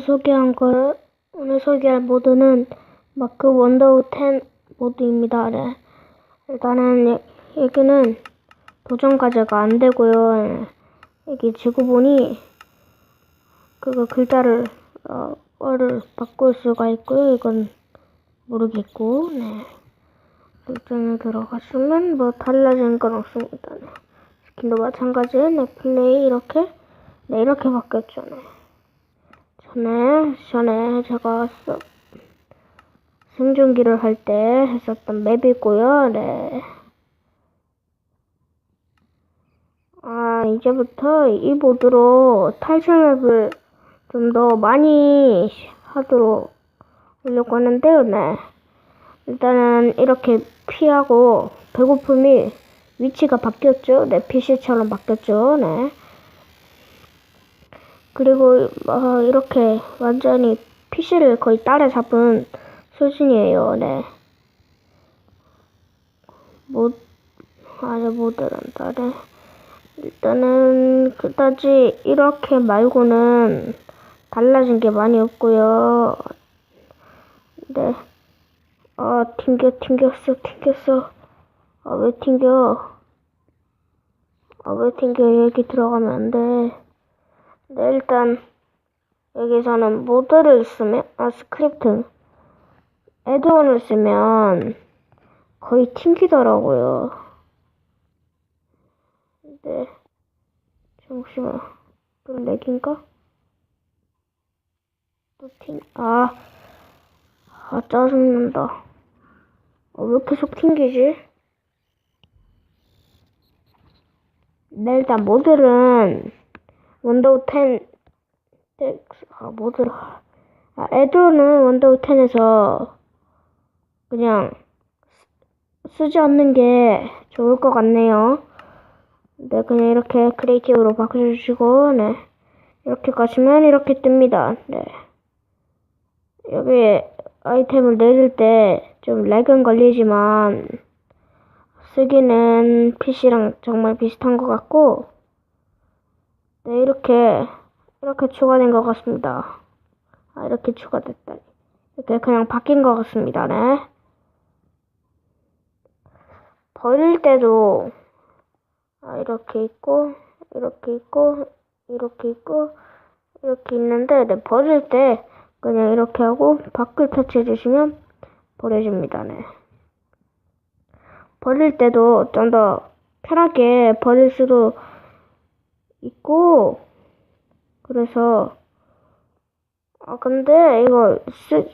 소개한 거, 오늘 소개할 모드는 마크 원더우 10 모드입니다. 네. 일단은 여- 여기는 도전 과제가 안 되고요. 네. 여기 지구본이 그거 글자를 어, 어를 바꿀 수가 있고요. 이건 모르겠고, 네. 설정에 들어가시면 뭐 달라진 건 없습니다. 네. 스킨도 마찬가지. 네, 플레이 이렇게 네 이렇게 바뀌었죠. 네. 전에 전에 제가 써- 생존기를 할 때 했었던 맵이고요. 네. 아 이제부터 이 모드로 탈출 맵을 좀 더 많이 하도록 하려고 하는데요. 네. 일단은 이렇게 피하고 배고픔이 위치가 바뀌었죠. 네, PC처럼 바뀌었죠. 네. 그리고 어, 이렇게 완전히 PC를 거의 따라잡은 수준이에요. 네. 못 아니 모드란다. 네. 일단은 그다지 이렇게 말고는 달라진 게 많이 없고요. 네. 아 튕겨 튕겼어 튕겼어. 아왜 튕겨? 아왜 튕겨? 여기 들어가면 안 돼. 네, 일단 여기서는 모드를 쓰면 아 스크립트 애드온을 쓰면 거의 튕기더라고요. 네. 잠시만. 또 렉인가? 또 튕, 아. 아, 짜증난다. 어, 왜 계속 튕기지? 네, 일단 모델은 원더우 10, 텍스, 아, 모델, 아, 애들은 원더우 10에서 그냥 쓰- 쓰지 않는 게 좋을 것 같네요. 네, 그냥 이렇게 크리에이티브로 바꿔주시고, 네. 이렇게 가시면 이렇게 뜹니다. 네. 여기 아이템을 내릴 때 좀 렉은 걸리지만 쓰기는 PC랑 정말 비슷한 것 같고 네 이렇게 이렇게 추가된 것 같습니다. 아 이렇게 추가됐다. 이렇게 그냥 바뀐 것 같습니다. 네. 버릴 때도 아 이렇게 있고 이렇게 있고 이렇게 있고 이렇게 있는데 네, 버릴 때 그냥 이렇게 하고 밖을 터치해 주시면 버려집니다. 네. 버릴 때도 좀 더 편하게 버릴 수도 있고 그래서 아 근데 이거 쓰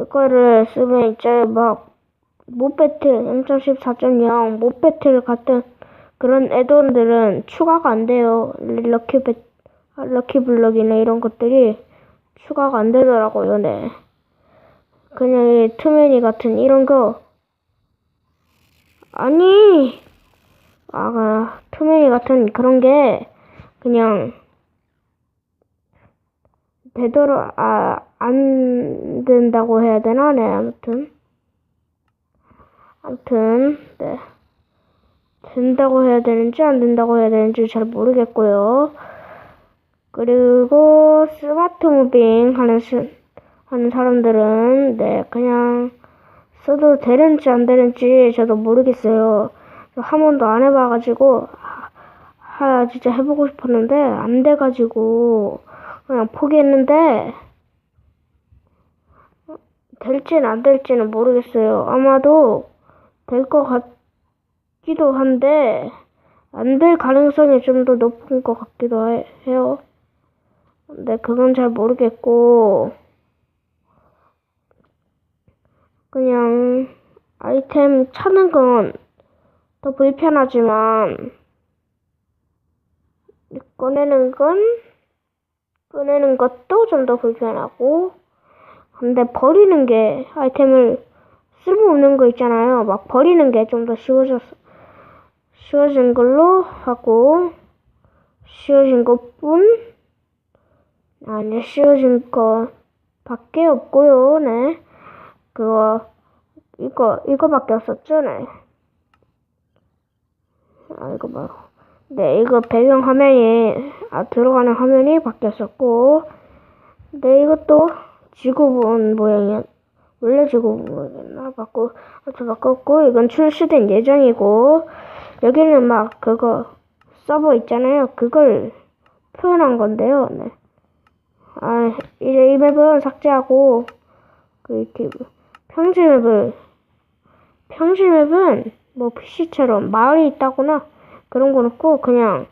이거를 쓰면 이제 막 모배트 0.14.0 모배트 같은 그런 애돈들은 추가가 안 돼요. 럭키 배 아, 럭키 블럭이나 이런 것들이 추가가 안 되더라고요. 네. 그냥 이 투맨이 같은 이런 거 아니 아 투맨이 같은 그런 게 그냥 되도록 아 안 된다고 해야 되나? 네 아무튼. 아무튼 네. 된다고 해야 되는지 안 된다고 해야 되는지 잘 모르겠고요. 그리고 스마트 무빙 하는 시, 하는 사람들은 네 그냥 써도 되는지 안 되는지 저도 모르겠어요. 저한 번도 안 해봐가지고 하, 하 진짜 해보고 싶었는데 안 돼가지고 그냥 포기했는데 어, 될지는 안 될지는 모르겠어요. 아마도 될 것 같기도 한데 안 될 가능성이 좀 더 높은 것 같기도 해- 해요. 근데 그건 잘 모르겠고 그냥 아이템 찾는 건 더 불편하지만 꺼내는 건 꺼내는 것도 좀 더 불편하고 근데 버리는 게 아이템을 쓸모없는 거 있잖아요. 막 버리는 게 좀 더 쉬워졌 쉬워진 걸로 하고 쉬워진 것뿐 아니 쉬워진 거 밖에 없고요. 네. 그거 이거 이거밖에 없었죠, 네. 아 이거 봐. 네, 이거 배경 화면이, 아, 들어가는 화면이 바뀌었었고, 네, 이것도 지구본 모양이야. 원래 지구본 모양이었나? 바꾸, 저 바꿨고, 이건 출시된 예정이고, 여기는 막 그거, 서버 있잖아요. 그걸 표현한 건데요. 네. 아, 이제 이 맵은 삭제하고, 그, 이렇게, 평지 맵을, 평지 맵은 뭐 PC처럼 마을이 있다거나 그런 건 없고, 그냥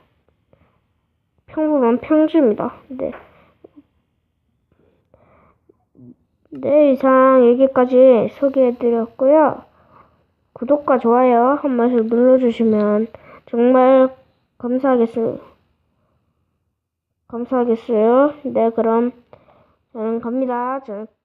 평범한 평지입니다. 네. 네, 이상 여기까지 소개해드렸고요. 구독과 좋아요 한 번씩 눌러주시면 정말 감사하겠어요. 감사하겠어요. 네, 그럼 저는 갑니다. 저는 뿅.